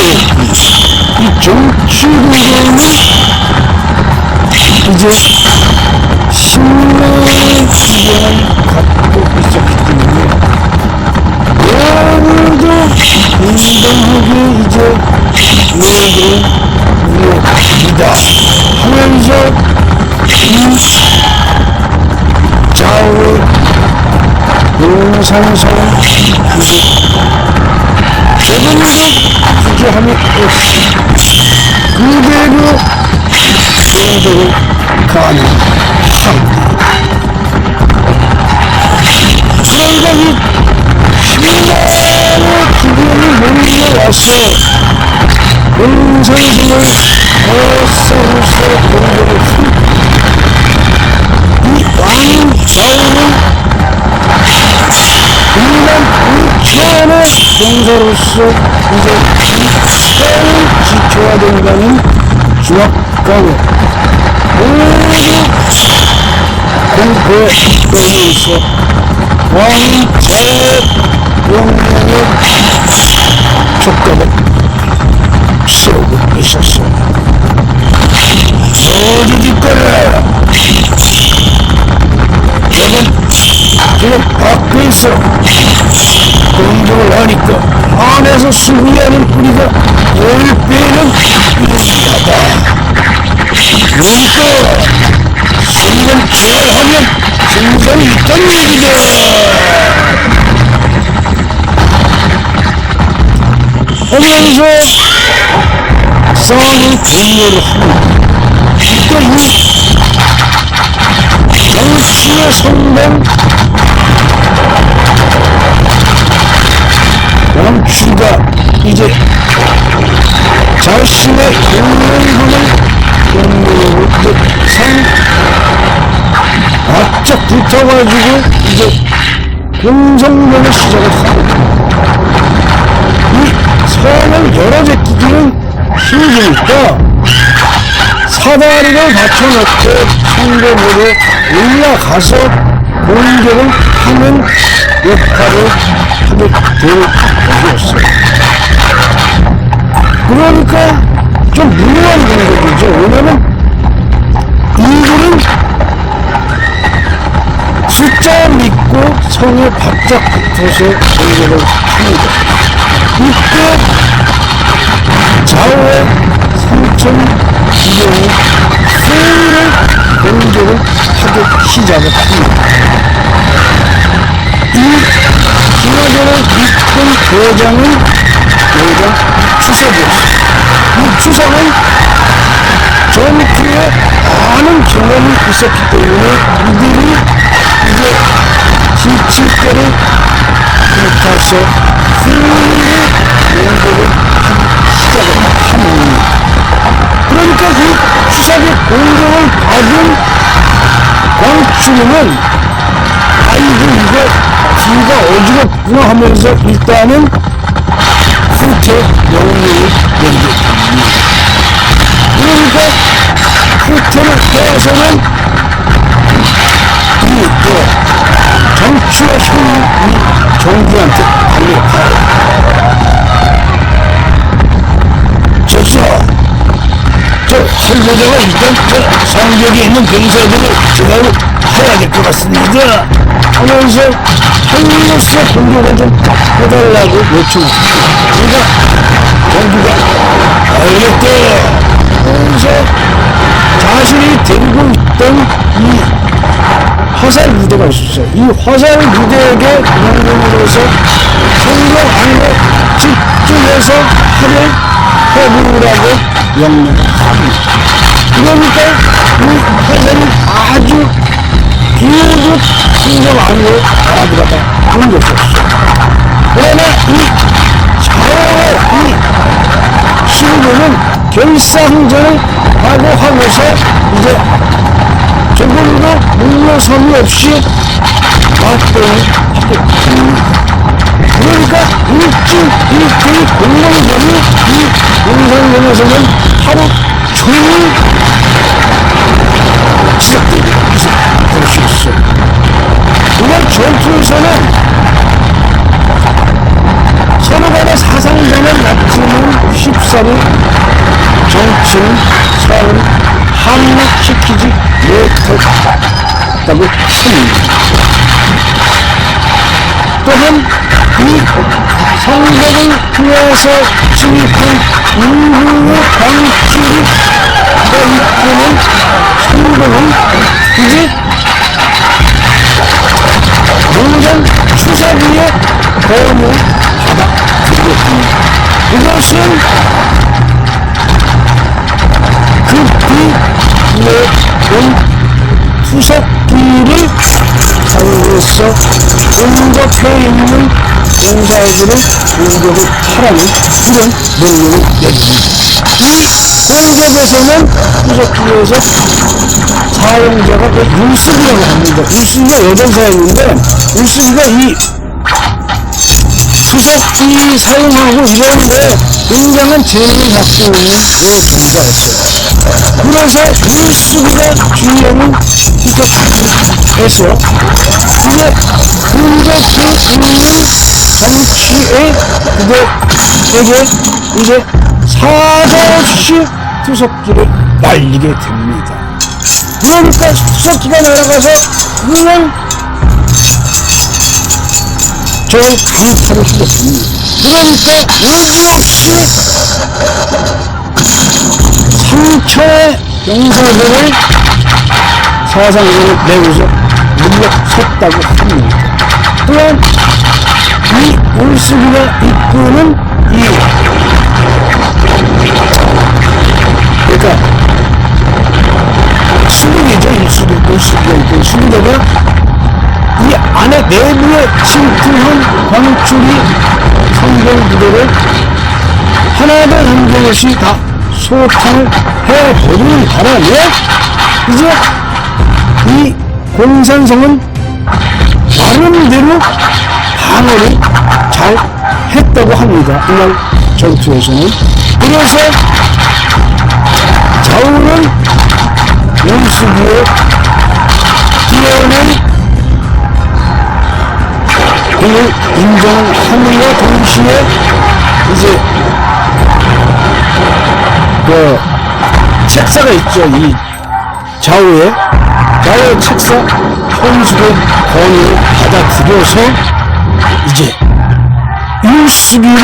이 정치구도는 이제 신뢰의 기반을 갖고 있었기 때문에 오늘도 민당국이 이제 너희들은 우리의 이다 하면서 이 좌우 용산성 이제 주저함이 없이 그대로 행동을 가능합니다. 그러니까 이 신나는 기분이 몰려 와서 용산성을 어서서 공부를 이 왕 우천의 동서로서 이제 이사를 지켜야 된다는 중압감을 모두 공포에 떨면서 왕이 제 용량의 촉각을 세우고 있었습니다. 어디 뒷거려 저는 지금 밖에서 공격을 하니까 안에서 수비하는 뿌리가 열 배는 유리하다. 그러니까 순간 제어하면 증상이 있다는 얘기다. 하면서 싸움을 합니다. 그때 이 정치의 성공 왕추가 이제 자신의 공명군을 공명으로 상 바짝 붙어가지고 이제 시작을 하고 이 성을 열어 제끼기는 힘드니까 사다리를 받쳐놓고 성벽으로 올라가서 공격을 하는 역할을 하게 될 그러니까 좀 무모한 공격이죠. 왜냐면 이들은 숫자 믿고 성에 바짝 붙어서 공격을 합니다. 이때 좌우의 삼천 기경이 세일을 공격을 하기 시작을 합니다. 대장은 대장 추석이었습니다. 이 추석은 전투에 많은 경험이 있었기 때문에 이들이 이제 지칠 때를 승리의 공격을 하기 시작을 합니다. 그러니까 그 추석의 공격을 받은 아 이고 이거 뒤가 어지럽구나 하면서 일단은 후퇴 명령을 내리겠습니다. 그러니까 후퇴를 해서는 이또 정치와 힘이 정부한테 달려가요. 저서 저 설교자가 일단 저 성벽에 있는 병사들을 제대로 해야 될 것 같습니다. 하면서 한로서 공격을 좀 해달라고 요청했습니다. 그러니까 정부가 알겠다. 하면서 자신이 데리고 있던 이 화살 부대가 있었어요. 이 화살 부대에게 명령으로서 성경 안에 집중해서 하를 해보라고 명령을 합니다. 그러니까 이 화살이 아주 비교적 성경 안으로 알아들어가 하는 것이었어요. 그러나 이 좌우의 이 신부는 결사항전을 하고 하면서 이제 조금도 물러섬이 없이 있습니다. 그러니까 일주 일주일 공공전이 이 용산면에서는 하루 종일 또한 이 성벽을 위해서 진입한 인류의 방출이 이끄는 성벽은 이제 농장 추사기에 도움을 받아들였습니다. 이것은 급히 내온 투석기를 사용해서 공격해 있는 공사들을 공격을 하라는 이런 명령을 내립니다. 이 공격에서는 투석기에서 사용자가 그 울수기라고 합니다. 울수기가 여전사였는데 울수기가 이 투석기 사용하고 이러는데 굉장한 재능을 갖고 있는 그 종사였어요. 그래서 울수기가 주인은 투석기에서 이제 공격해 있는 정치의 그대에게 이제 사자없이 투석기를 날리게 됩니다. 그러니까 수석기가 날아가서 그걸 저를 강타를 주었습니다. 그러니까 여지없이 상처의 용사들을 사상으로 내고서 물러섰다고 합니다. 또한 이 울수기가 이끄는 이 그러니까 수비, 울수기가 이끄는 수비대가 이 안에 내부에 침투한 광출이 성경 부대를 하나도 남김없이 다 소탕을 해버리는 바람에 이제 이 공산성은 나름대로 방어를 잘 했다고 합니다. 이날 전투에서는. 그래서 좌우는 용수기에 뛰어난 그를 인정을 함과 동시에 이제 그 책사가 있죠 이 좌우에 좌우 책사 현숙의 권위를 받아들여서 이제 윤수기를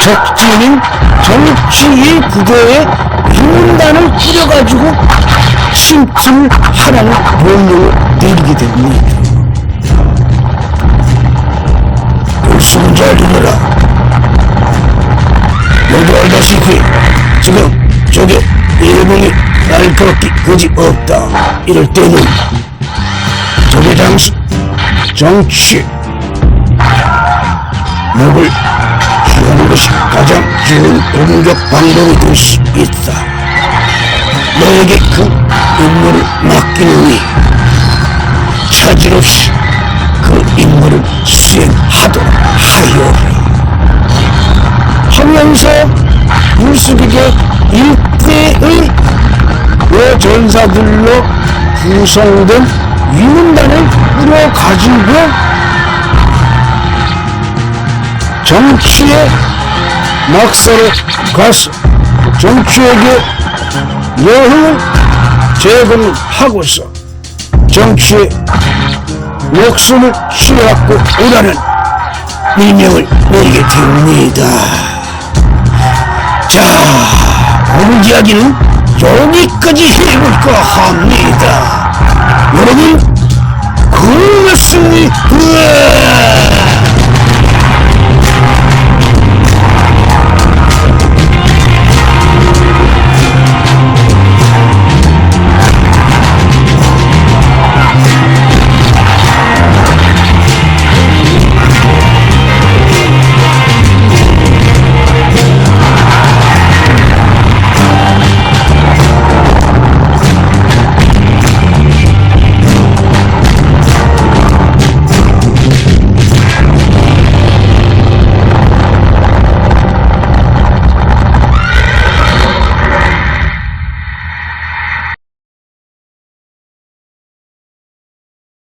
적진인 정치의 부대에 윤단을 꾸려가지고 침투를 하라는 명령을 내리게 됩니다. 열심히 잘 들어라. 모두 알다시피 일본이 날것기 그지 없다. 이럴 때는 적의 당시 정치 목을 취하는 것이 가장 좋은 공격 방법이 될 수 있다. 너에게 그 임무를 맡기느니 차질 없이 그 임무를 수행하도록 하여라. 하면서 물속에게 일대의 여전사들로 구성된 위문단을 꾸려가지고 정치의 막사로 가서 정치에게 여흥을 제공을 하고서 정치의 목숨을 취하고 오라는 일명을 내리게 됩니다. 자, 오늘 이야기는 여기까지 해볼까 합니다. 여러분, 고맙습니다.